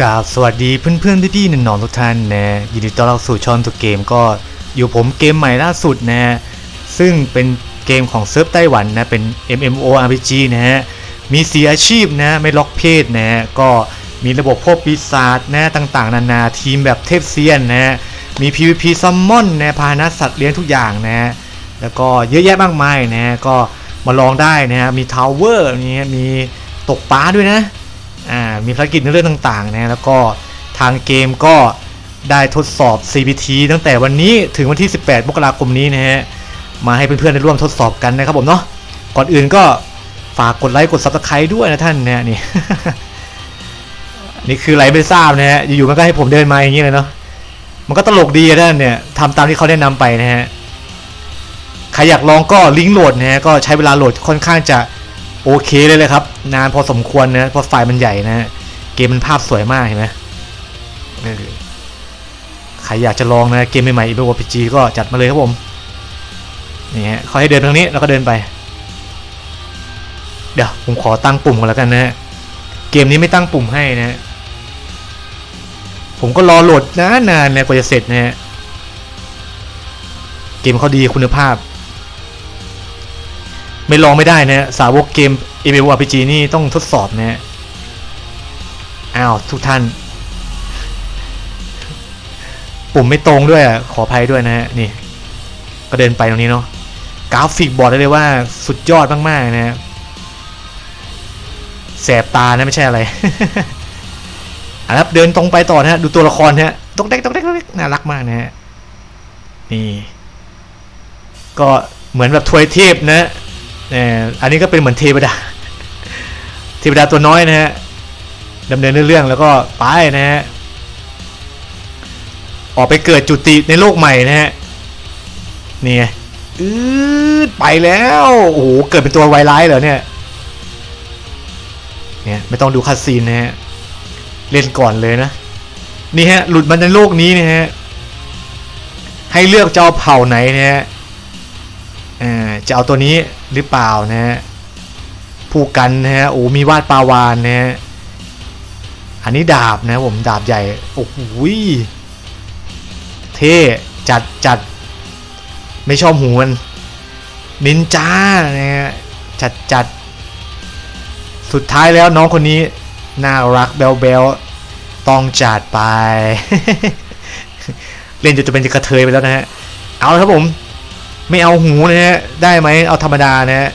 กราบสวัสดีเพื่อนๆพี่ๆน้องๆทุกท่านนะยินดีต้อนรับสู่ช่องตัวเกมก็อยู่ผมเกมใหม่ล่าสุดนะซึ่งเป็นเกมของเซิร์ฟไต้หวันนะเป็น MMORPG นะฮะมีสีอาชีพนะไม่ล็อกเพศนะฮะก็มีระบบพวกปีศาจนะต่างๆ นานาทีมแบบเทพเซียนนะมี PVP ซัมมอนนะพาหนะสัตว์เลี้ยงทุกอย่างนะแล้วก็เยอะแยะมากมายนะก็มาลองได้นะฮะมีทาวเวอร์นี่มีตกปลาด้วยนะ อ่ามีภารกิจในเรื่องต่างๆนะแล้วก็ทางเกมก็ได้ทดสอบ CBT ตั้งแต่วันนี้ถึงวันที่ 18 มกราคมนี้นะฮะมาให้เพื่อนๆได้ร่วมทดสอบกันนะครับผมเนาะก่อนอื่นก็ฝากกดไลค์กด Subscribe ด้วยนะท่านนะนี่นี่คือไรไม่ทราบนะฮะอยู่ๆมันก็ให้ผมเดินมาอย่างนี้เลยเนาะมันก็ตลกดีอะท่านเนี่ยทำตามที่เขาแนะนำไปนะฮะใครอยากลองก็ลิงก์โหลดนะฮะก็ใช้เวลาโหลดค่อนข้างจะ โอเคเลยเลยครับ นานพอสมควรนะเพราะไฟล์มันใหญ่นะ เกมมันภาพสวยมากเห็นไหมใครอยากจะลองนะเกมใหม่ๆอีเบวพีจีก็จัดมาเลยครับผมนี่ฮะเขาให้เดินทางนี้แล้วก็เดินไป เดี๋ยวผมขอตั้งปุ่มก่อนแล้วกันนะฮะเกมนี้ไม่ตั้งปุ่มให้นะฮะผมก็รอโหลดนานๆนะกว่าจะเสร็จนะฮะเกมเขาดีคุณภาพ ไม่ลองไม่ได้นะสาวกเกม MMORPG นี่ต้องทดสอบนะฮะอ้าวทุกท่าน ปุ่มไม่ตรงด้วยขออภัยด้วยนะฮะนี่ ก็เดินไปตรงนี้เนาะกราฟิกบอกได้เลยว่าสุดยอดมากๆนะฮะแสบตานะไม่ใช่อะไรอะครับเดินตรงไปต่อนะฮะดูตัวละครนะฮะตกเด็กตกเด็กตกเด็กน่ารักมากนะฮะนี่ ก็เหมือนแบบทวยเทพนะ เอ่ออันนี้ก็เป็นเหมือนเทวดา เทวดาตัวน้อยนะฮะดำเนินเรื่องแล้วก็ไปนะฮะออกไปเกิดจุติในโลกใหม่นะฮะนี่ไงอืดไปแล้วโอ้โหเกิดเป็นตัวไวร้ายเหรอเนี่ยเนี่ยไม่ต้องดูคัสซีนนะฮะเล่นก่อนเลยนะ นี่ฮะ หลุดมาในโลกนี้นะฮะให้เลือกจะเอาเผ่าไหนนะฮะ จะเอาตัวนี้หรือเปล่านะฮะผู้กันนะฮะโอ้มีวาดปลาวานนะฮะอันนี้ดาบนะผมดาบใหญ่โอ้โหเท่จัดจัดไม่ชอบหูมันนินจานะฮะจัดจัดสุดท้ายแล้วน้องคนนี้น่ารักเบลเบลต้องจัดไป เล่นจนจะเป็นกระเทยไปแล้วนะฮะ เอาละครับผม ไม่เอาหูนะฮะได้ไหมเอาธรรมดานะฮะ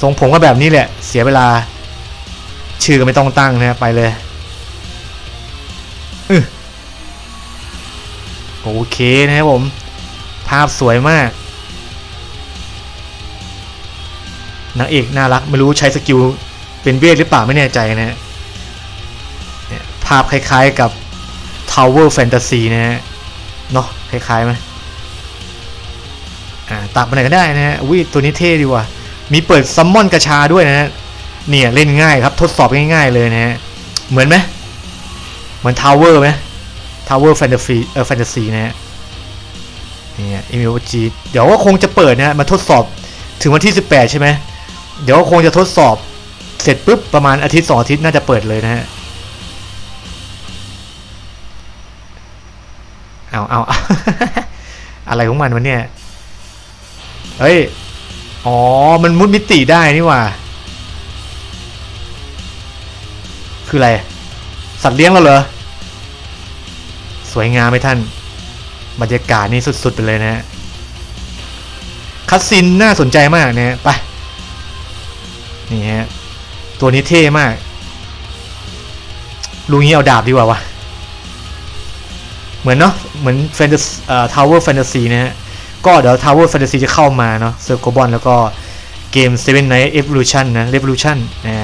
ทรงผมก็แบบนี้แหละ เสียเวลา ชื่อก็ไม่ต้องตั้งนะฮะไปเลยอโอเคนะครับผม ภาพสวยมากนางเอกน่ารักไม่รู้ใช้สกิลเป็นเวทหรือเปล่าไม่แน่ใจนะฮะภาพคล้ายๆกับ Tower Fantasy นะฮะเนาะคล้ายๆไหม อ่าตักไปไหนก็ได้นะฮะอุ้ยตัวนี้เท่ดีว่ะมีเปิดซัมมอนกระชาด้วยนะฮะเนี่ยเล่นง่ายครับทดสอบง่ายๆเลยนะฮะเหมือนไหมเหมือนทาวเวอร์ไหมทาวเวอร์แฟนตาซีเออแฟนตาซีนะฮะเนี่ย MLG เดี๋ยวก็คงจะเปิดนะมาทดสอบถึงวันที่ 18 ใช่ไหมเดี๋ยวก็คงจะทดสอบเสร็จปุ๊บประมาณอาทิตย์สองอาทิตย์น่าจะเปิดเลยนะฮะเอาเอาเอาอะไรของมันวะเนี่ย เฮ้ย อ๋อ มันมุดมิติได้นี่ว่า คืออะไร สัตว์เลี้ยงเราเหรอ สวยงามไหมท่าน บรรยากาศนี่สุด ๆ ไปเลยนะฮะ คัสซินน่าสนใจมากนะฮะ ไป นี่ฮะ ตัวนี้เท่มาก ลุงนี้เอาดาบดีกว่าวะ เหมือนเนาะ เหมือนแฟนตาซีเอ่อทาวเวอร์แฟนตาซีนะฮะ ก็เดี๋ยว Tower Fantasy จะเข้ามาเนาะเซอร์โกบอลแล้วก็เกม Seven Night Evolution นะ Revolution นะ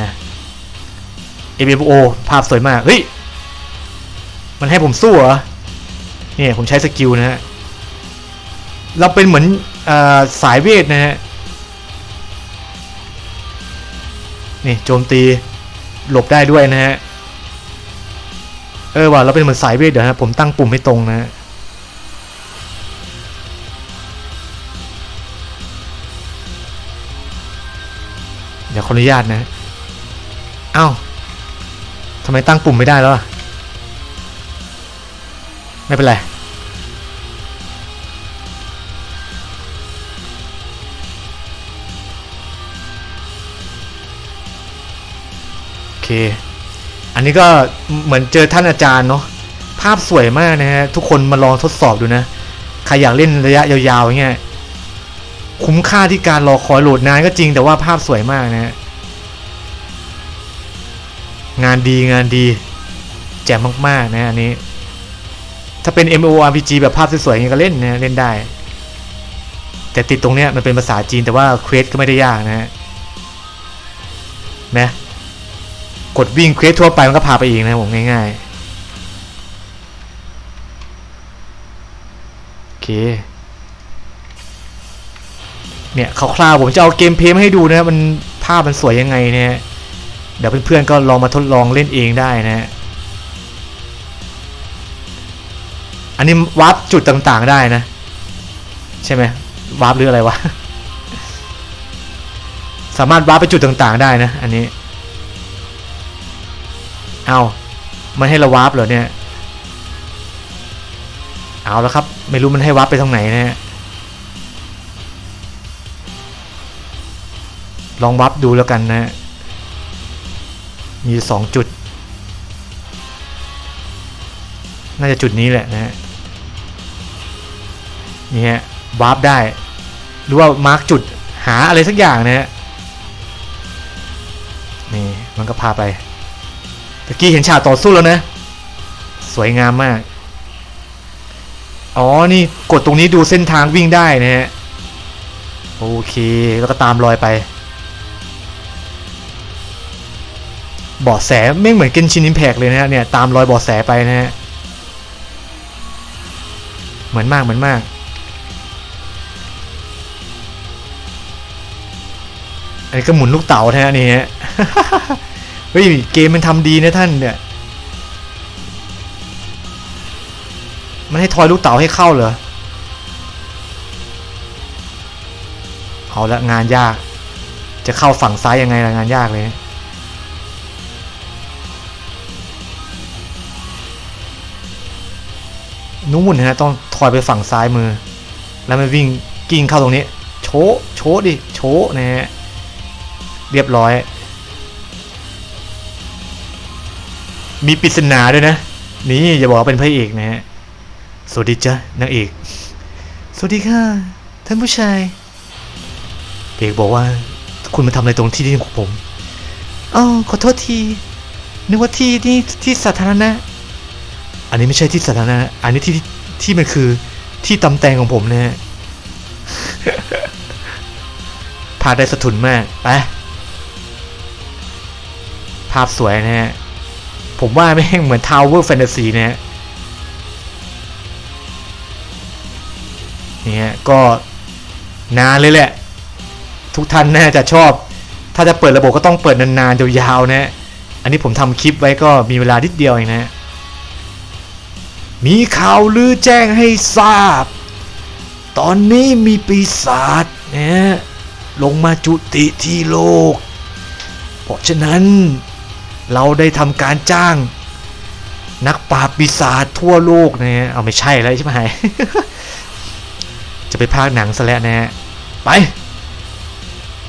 MMO ภาพสวยมาก เฮ้ย มันให้ผมสู้เหรอ เนี่ยผมใช้สกิลนะฮะ เราเป็นเหมือนอสายเวทนะฮะ นี่โจมตีหลบได้ด้วยนะฮะ เออว่ะเราเป็นเหมือนสายเวทเดี๋ยวฮะผมตั้งปุ่มให้ตรงนะฮะ ขออนุญาตนะเอ้าทำไมตั้งปุ่มไม่ได้แล้วอะไม่เป็นไร โอเค อันนี้ก็เหมือนเจอท่านอาจารย์เนาะ ภาพสวยมากนะฮะ ทุกคนมาลองทดสอบดูนะ ใครอยากเล่นระยะยาวๆอย่างเงี้ย คุ้มค่าที่การรอคอยโหลดนานก็จริงแต่ว่าภาพสวยมากนะฮะงานดีงานดี แจ่มมากๆนะอันนี้ ถ้าเป็น MMORPG แบบภาพสวยๆอย่างนี้ก็เล่นนะเล่นได้ แต่ติดตรงเนี้ยมันเป็นภาษาจีนแต่ว่าเควสก็ไม่ได้ยากนะฮะนะกดวิ่งเควสทั่วไปมันก็พาไปเองนะผมง่ายๆโอเค เนี่ยคร่าวๆผมจะเอาเกมเพลย์มาให้ดูนะมันภาพมันสวยยังไงเนี่ยเดี๋ยวเพื่อนๆก็ลองมาทดลองเล่นเองได้นะฮะอันนี้วาร์ปจุดต่างๆได้นะ ใช่ไหมวาร์ปหรืออะไรวะ สามารถวาร์ปไปจุดต่างๆได้นะ อันนี้ เอามันให้เราวาร์ปเหรอเนี่ย เอาแล้วครับ ไม่รู้มันให้วาร์ปไปทางไหนนะฮะ ลองวาร์ปดูแล้วกันนะฮะมีสองจุด น่าจะจุดนี้แหละนะฮะนี่ฮะวาร์ปได้ หรือว่ามาร์กจุดหาอะไรสักอย่างนะฮะนี่มันก็พาไปตะกี้เห็นฉากต่อสู้แล้วนะ สวยงามมาก อ๋อ นี่กดตรงนี้ดูเส้นทางวิ่งได้นะฮะ โอเค แล้วก็ตามรอยไป บาะแสไม่เหมือนเกนชินอิมแพกเลยนะฮะเนี่ยตามรอยบาะแสไปนะฮะเหมือนมากเหมือนมาก อันนี้ก็หมุนลูกเต๋านะฮะนี่ฮะเฮ้ยเกมมันทำดีนะท่านเนี่ยมันให้ทอยลูกเต๋าให้เข้าเหรอ เอาละงานยาก จะเข้าฝั่งซ้ายยังไงละงานยากเลย นู่นนะฮะต้องถอยไปฝั่งซ้ายมือ แล้วมันวิ่งกิ้งเข้าตรงนี้ โชะโชดิโชะนะฮะเรียบร้อย มีปริศนาด้วยนะ นี่อย่าบอกว่าเป็นพระเอกนะฮะสวัสดีจ้ะนางเอก สวัสดีค่ะ ท่านผู้ชายเอกบอกว่าคุณมาทำอะไรตรงที่นี่ของผมอ๋อขอโทษทีนึกว่าที่นี่ที่สาธารณะ นนี้ไม่ใช่ที่สาธารณะอันนี้ที่ที่มันคือที่ตำแตงของผมนะฮะพาได้สะทุนมากไปภาพสวยนะฮะ ผมว่าไม่งเหมือนทาวเวอร์แฟนตาซีนะฮะนี่ฮะก็นานเลยแหละ ทุกท่านน่าจะชอบ ถ้าจะเปิดระบบก็ต้องเปิดนานๆยาวๆนะฮะอันนี้ผมทำคลิปไว้ก็มีเวลานิดเดียวเองนะฮะ มีข่าวลือแจ้งให้ทราบ ตอนนี้มีปีศาจเนี่ยลงมาจุติที่โลก เพราะฉะนั้นเราได้ทำการจ้าง นักปราบปีศาจทั่วโลกเนี่ยเอาไม่ใช่แล้วใช่ไหมจะไปพากหนังซะแล้วนะไป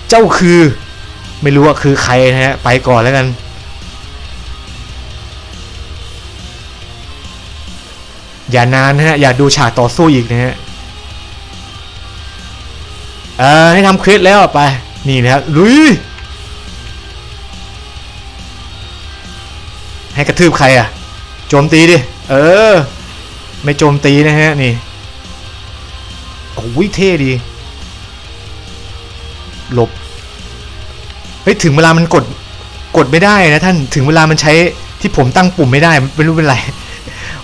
เจ้าคือ ไม่รู้ว่าคือใครนะฮะ ไปก่อนแล้วกัน อย่านานนะฮะ อย่าดูฉากต่อสู้อีกนะฮะ เออให้ทำคลิปแล้วไป นี่นะฮะลุย ให้กระทืบใครอะ โจมตีดิ เออ ไม่โจมตีนะฮะ นี่ โอ้ยเท่ดี หลบ เฮ้ย ถึงเวลามันกด กดไม่ได้นะท่าน ถึงเวลามันใช้ที่ผมตั้งปุ่มไม่ได้ ไม่รู้เป็นไร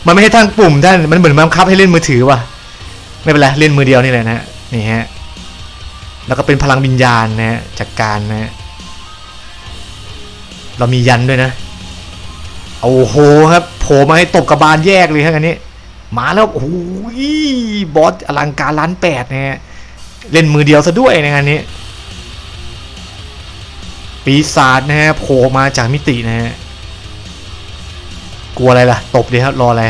มันไม่ให้ตั้งปุ่มท่านมันเหมือนบังคับให้เล่นมือถือว่ะไม่เป็นไรเล่นมือเดียวนี่แหละนะฮะนี่ฮะแล้วก็เป็นพลังวิญญาณนะฮะจากการนะฮะเรามียันด้วยนะโอ้โหครับโผล่มาให้ตบกระบาลแยกเลยครับอันนี้มาแล้วโอ้ยบอสอลังการล้านแปดนะฮะเล่นมือเดียวซะด้วยในงานนี้ปีศาจนะฮะโผล่มาจากมิตินะฮะ กลัวอะไรล่ะ ตบดีครับ รออะไร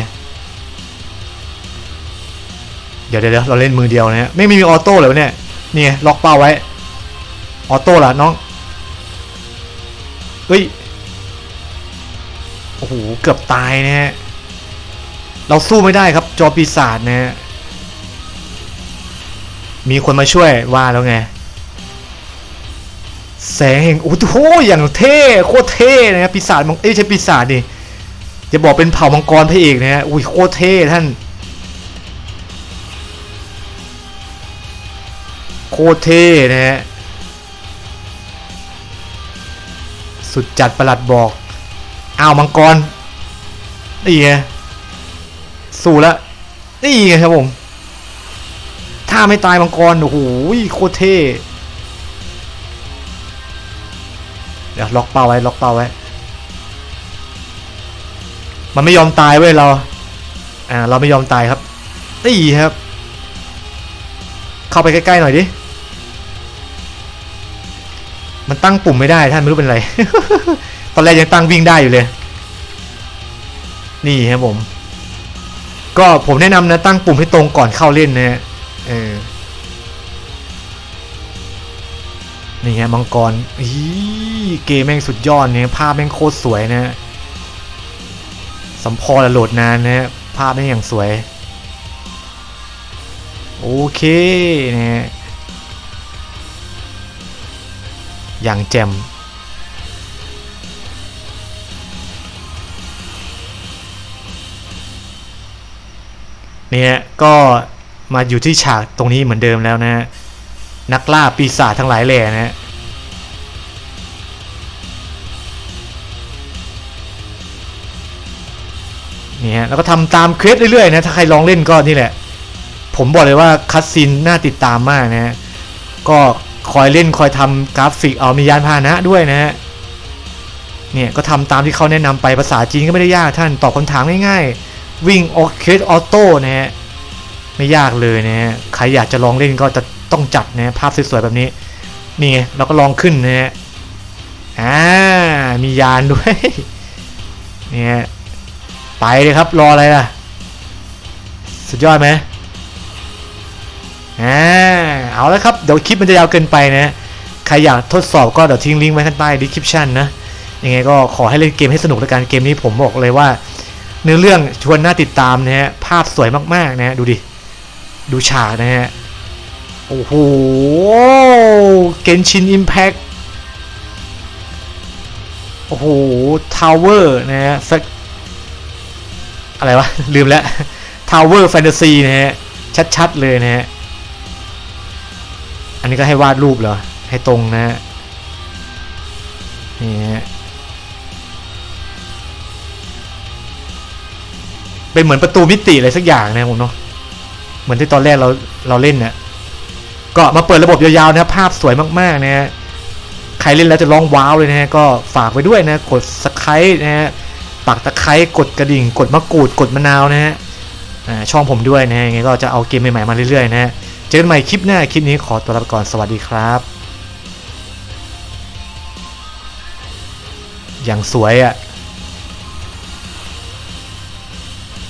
เดี๋ยวเดี๋ยวเราเล่นมือเดียวนะฮะ ไม่มีออโต้เลยวะเนี่ย นี่ไงล็อกเป้าไว้ ออโต้ล่ะน้องเฮ้ย โอ้โห เกือบตายนะฮะ เราสู้ไม่ได้ครับ จอปีศาจนะฮะ มีคนมาช่วยว่าแล้วไงแสงแห่งโอ้โหอย่างเท่โคตรเท่นะปีศาจมังเอ้ยใช่ปีศาจดิ จะบอกเป็นเผ่ามังกรพระเอกนะฮะอุ้ยโคตรเท่ท่าน โคตรเท่นะฮะสุดจัดประหลัดบอกอ้าวมังกรนี่ไงสู้ล้วนี่ไงครับผมถ้าไม่ตายมังกรโอ้โหโคตรเท่เดี๋ยวล็อกเป้าไว้ล็อกเป้าไว้ มันไม่ยอมตายเว้ยเรา อ่า เราไม่ยอมตายครับนี่ครับ เข้าไปใกล้ๆหน่อยดิ มันตั้งปุ่มไม่ได้ท่านไม่รู้เป็นไร ตอนแรกยังตั้งวิ่งได้อยู่เลย นี่ครับผม ก็ผมแนะนำนะตั้งปุ่มให้ตรงก่อนเข้าเล่นนะฮะ เออ นี่ไงมังกรอีเกมแม่งสุดยอดเนี่ยภาพแม่งโคตรสวยนะฮะ สัมพอละโหลดนานนะฮะภาพแม่งอย่างสวย โอเคนะอย่างแจ่มเนี่ยก็มาอยู่ที่ฉากตรงนี้เหมือนเดิมแล้วนะฮะนักล่าปีศาจทั้งหลายแหล่นะ นี่ฮะแล้วก็ทำตามเควสเรื่อยๆนะถ้าใครลองเล่นก็นี่แหละ ผมบอกเลยว่าคัสซินน่าติดตามมากนะฮะก็คอยเล่นคอยทำกราฟิกเอามียานพาหนะด้วยนะฮะเนี่ยก็ทำตามที่เขาแนะนำไปภาษาจีนก็ไม่ได้ยากท่านตอบคำถามง่ายๆ วิ่งออเคสออโต้นะฮะไม่ยากเลยนะฮะใครอยากจะลองเล่นก็จะต้องจัดนะภาพสวยๆแบบนี้นี่ไงเราก็ลองขึ้นนะฮะอ่ามียานด้วยเนี่ย ไปเลยครับรออะไรล่ะ สุดยอดไหมอ่าเอาแล้วครับเดี๋ยวคลิปมันจะยาวเกินไปนะใครอยากทดสอบก็เดี๋ยวทิ้งลิงก์ไว้ข้างใต้ description นะยังไงก็ขอให้เล่นเกมให้สนุกแล้วกันเกมนี้ผมบอกเลยว่า เนื้อเรื่องชวนน่าติดตามนะฮะภาพสวยมากๆนะฮะดูดิดูฉากนะฮะโอ้โหเกนชินอิมแพ t โอ้โหทาวเวอร์นะฮะ อะไรวะ ลืมแล้วทาวเวอร์แฟนตาซีนะฮะ ชัดๆเลยนะฮะ อันนี้ก็ให้วาดรูปเหรอ ให้ตรงนะฮะ นี่ฮะ เป็นเหมือนประตูมิติอะไรสักอย่างนะผมเนาะ เหมือนที่ตอนแรกเราเราเล่นเนี่ยก็มาเปิดระบบยาวๆนะภาพสวยมากๆนะฮะ ใครเล่นแล้วจะร้องว้าวเลยนะฮะ ก็ฝากไว้ด้วยนะ กดสไครต์นะฮะ ปักตะไคร้กดกระดิ่ง กดมะกรูดกดมะนาวนะฮะช่องผมด้วยนะฮะยังไงก็จะเอาเกมใหม่ๆมาเรื่อยๆนะฮะเจอกันใหม่คลิปหน้าคลิปนี้ขอตัวลาไปก่อนสวัสดีครับอย่างสวยอะ่ะ